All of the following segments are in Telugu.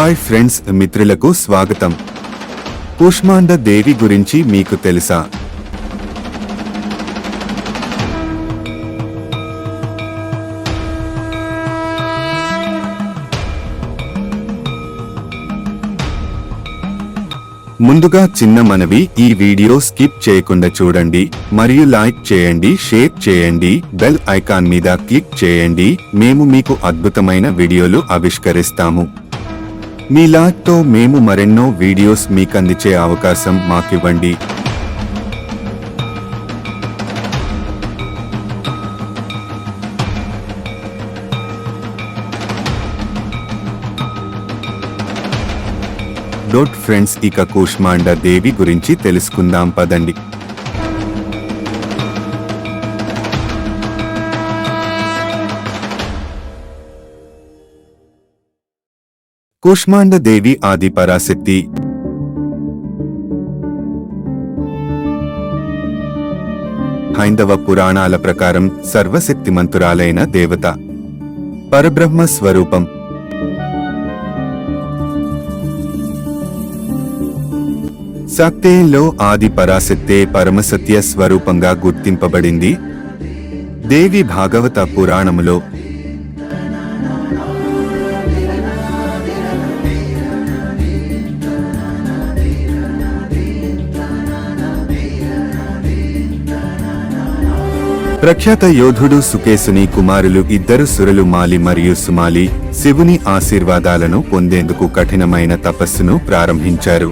హాయ్ ఫ్రెండ్స్ మిత్రులకు స్వాగతం. కుష్మాండ దేవి గురించి మీకు తెలుసా? ముందుగా చిన్న మనవి ఈ వీడియో స్కిప్ చేయకుండా చూడండి మరియు లైక్ చేయండి షేర్ చేయండి బెల్ ఐకాన్ మీద క్లిక్ చేయండి మేము మీకు అద్భుతమైన వీడియోలు ఆవిష్కరిస్తాము. మీ లాక్తో మేము మరెన్నో వీడియోస్ మీకు అందించే అవకాశం మాకివ్వండి. డోట్ ఫ్రెండ్స్ ఇక కూష్మాండ దేవి గురించి తెలుసుకుందాం పదండి. కూష్మాండ దేవి ఆది పరాశక్తి హైందవ పురాణాల ప్రకారం సర్వశక్తిమంతురాలైన దేవత పరబ్రహ్మ స్వరూపం సత్యంలో ఆది పరాశక్తే పరమసత్య స్వరూపంగా గుర్తింపబడింది దేవి భాగవత పురాణములో ప్రఖ్యాత యోధుడు సుకేసుని కుమారులు ఇద్దరు సురలు మాలి మరియు సుమాలి శివుని ఆశీర్వాదాలను పొందేందుకు కఠినమైన తపస్సును ప్రారంభించారు.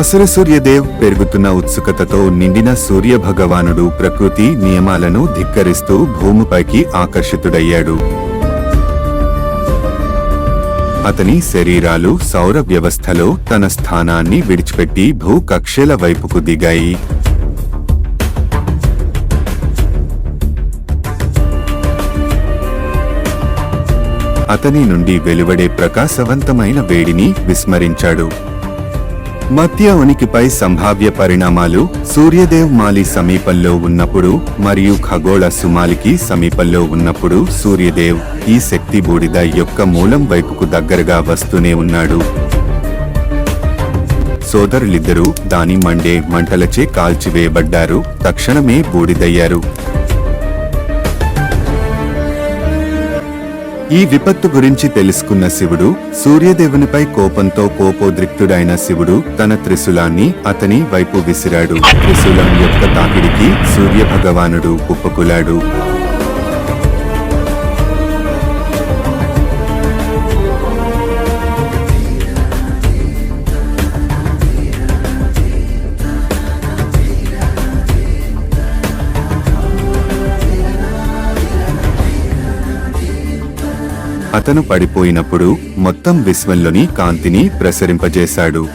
అసుర సూర్యదేవ్ పెరుగుతున్న ఉత్సుకతతో నిండిన సూర్య భగవానుడు ప్రకృతి నియమాలను ధిక్కరిస్తూ భూమిపైకి ఆకర్షితుడయ్యాడు. అతని శరీరాలు సౌర వ్యవస్థలో తన స్థానాన్ని విడిచిపెట్టి భూకక్షల వైపుకు దిగాయి. అతని నుండి వెలువడే ప్రకాశవంతమైన వేడిని విస్మరించాడు. మత్య ఉనికిపై సంభావ్య పరిణామాలు సూర్యదేవ్ మాలి సమీపంలో ఉన్నప్పుడు మరియు ఖగోళ సుమాలికి సమీపంలో ఉన్నప్పుడు సూర్యదేవ్ ఈ శక్తి బూడిద యొక్క మూలం వైపుకు దగ్గరగా వస్తూనే ఉన్నాడు. సోదరులిద్దరూ దాని మండే మంటలచే కాల్చివేయబడ్డారు. తక్షణమే బూడిదయ్యారు. ఈ విపత్తు గురించి తెలుసుకున్న శివుడు సూర్యదేవునిపై కోపంతో కోపోద్రిక్తుడైన శివుడు తన త్రిశూలాన్ని అతని వైపు విసిరాడు. త్రిశూలం యొక్క తాకిడికి సూర్య భగవానుడు కుప్పకులాడు అతను పడిపోయినప్పుడు మొత్తం విశ్వంలోని కాంతిని ప్రసరింపజేశాడు.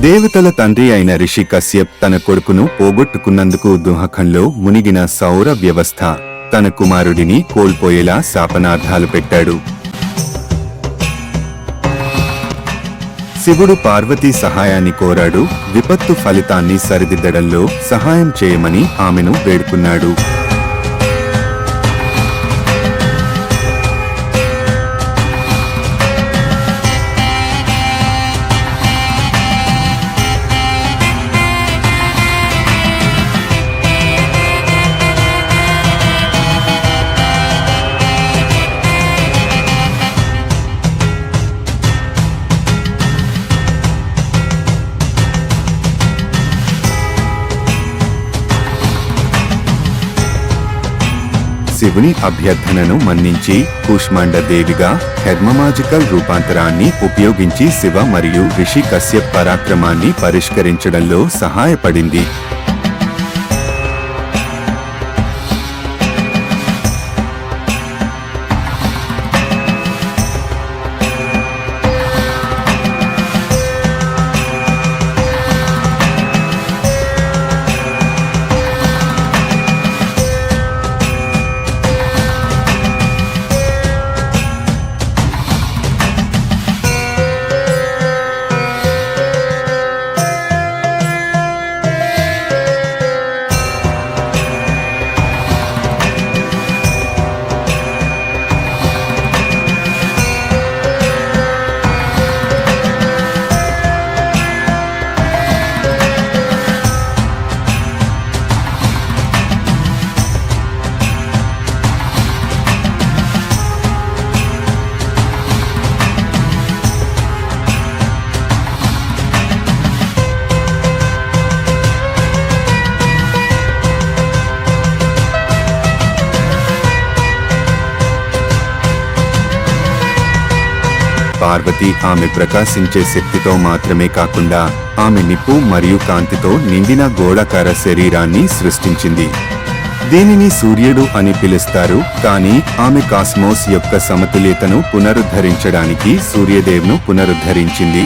దేవతల తండ్రి అయిన రిషి కశ్యప్ తన కొడుకును పోగొట్టుకున్నందుకు దుహకంలో మునిగిన సౌర వ్యవస్థ తన కుమారుడిని కోల్పోయేలా శాపనార్థాలు పెట్టాడు. శివుడు పార్వతీ సహాయాన్ని కోరాడు. విపత్తు ఫలితాన్ని సరిదిద్దడంలో సహాయం చేయమని ఆమెను వేడుకున్నాడు. శివుని అభ్యర్థనను మన్నించి కూష్మాండ దేవిగా హెర్మమాజికల్ రూపాంతరాన్ని ఉపయోగించి శివ మరియు రిషి కశ్యప్ పరాక్రమాన్ని పరిష్కరించడంలో సహాయపడింది. పార్వతి ఆమె ప్రకాశించే శక్తితో మాత్రమే కాకుండా ఆమె నిప్పు మరియు కాంతితో నిండిన గోళాకార శరీరాన్ని సృష్టించింది. దీనిని సూర్యుడు అని పిలుస్తారు కానీ ఆమె కాస్మోస్ యొక్క సమతుల్యతను పునరుద్ధరించడానికి సూర్యదేవ్ను పునరుద్ధరించింది.